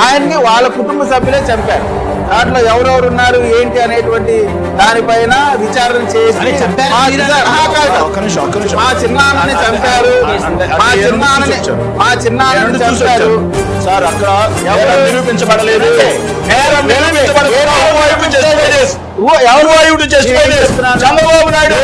ఆయన్ని వాళ్ళ కుటుంబ సభ్యులే చంపారు. దాంట్లో ఎవరెవరు ఉన్నారు ఏంటి అనేటువంటి దానిపైన విచారణ చేసి మా చిన్నాన్నని చంపారు. మా అది చిన్నాన్నని మా చిన్నాన్నని చంపారు. సార్ అక్కడ ఎవరు? నిరూపించబడలేదు. ఎవరు ఏం చంద్రబాబు నాయుడు